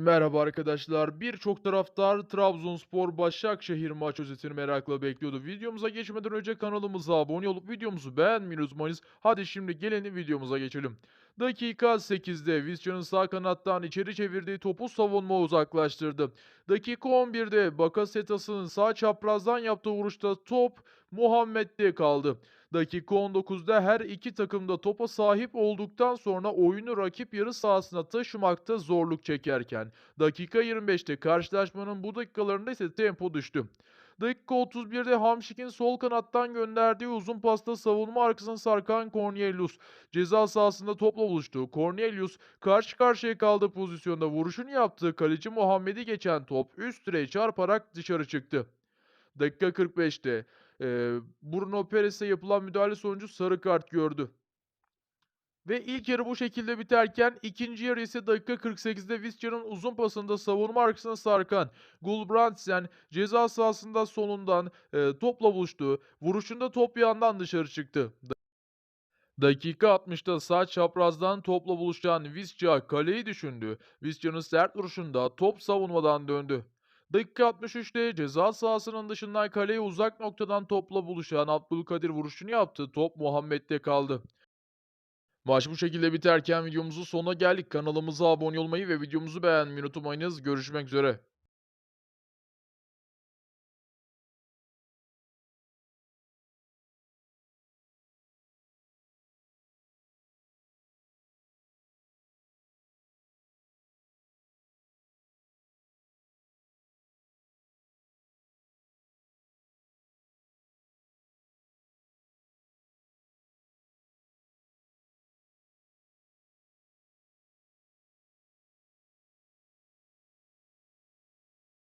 Merhaba arkadaşlar. Birçok taraftar Trabzonspor Başakşehir maç özetini merakla bekliyordu. Videomuza geçmeden önce kanalımıza abone olup videomuzu beğenmeyi unutmayınız. Hadi şimdi gelin videomuza geçelim. Dakika 8'de Visca'nın sağ kanattan içeri çevirdiği topu savunma uzaklaştırdı. Dakika 11'de Bakasetas'ın sağ çaprazdan yaptığı vuruşta top Muhammed'de kaldı. Dakika 19'da her iki takım da topa sahip olduktan sonra oyunu rakip yarı sahasına taşımakta zorluk çekerken dakika 25'te karşılaşmanın bu dakikalarında ise tempo düştü. Dakika 31'de Hamşik'in sol kanattan gönderdiği uzun pasta savunma arkasına sarkan Cornelius ceza sahasında topla buluştu. Cornelius karşı karşıya kaldığı pozisyonda vuruşunu yaptığı kaleci Muhammed'i geçen top üst direğe çarparak dışarı çıktı. Dakika 45'te eee, Bruno Peres'e yapılan müdahale sonucu sarı kart gördü. Ve ilk yarı bu şekilde biterken ikinci yarı ise dakika 48'de Visca'nın uzun pasında savunma arkasına sarkan Gulbrandsen ceza sahasında solundan eee, topla buluştu. Vuruşunda top yandan dışarı çıktı. Da- Dakika 60'ta sağ çaprazdan topla buluşan Visca kaleyi düşündü. Visca'nın sert vuruşunda top savunmadan döndü. Dakika 63'te ceza sahasının dışından kaleye uzak noktadan topla buluşan Abdülkadir vuruşunu yaptı. Top Muhammed'de kaldı. Maç bu şekilde biterken videomuzun sonuna geldik. Kanalımıza abone olmayı ve videomuzu beğenmeyi unutmayınız. Görüşmek üzere.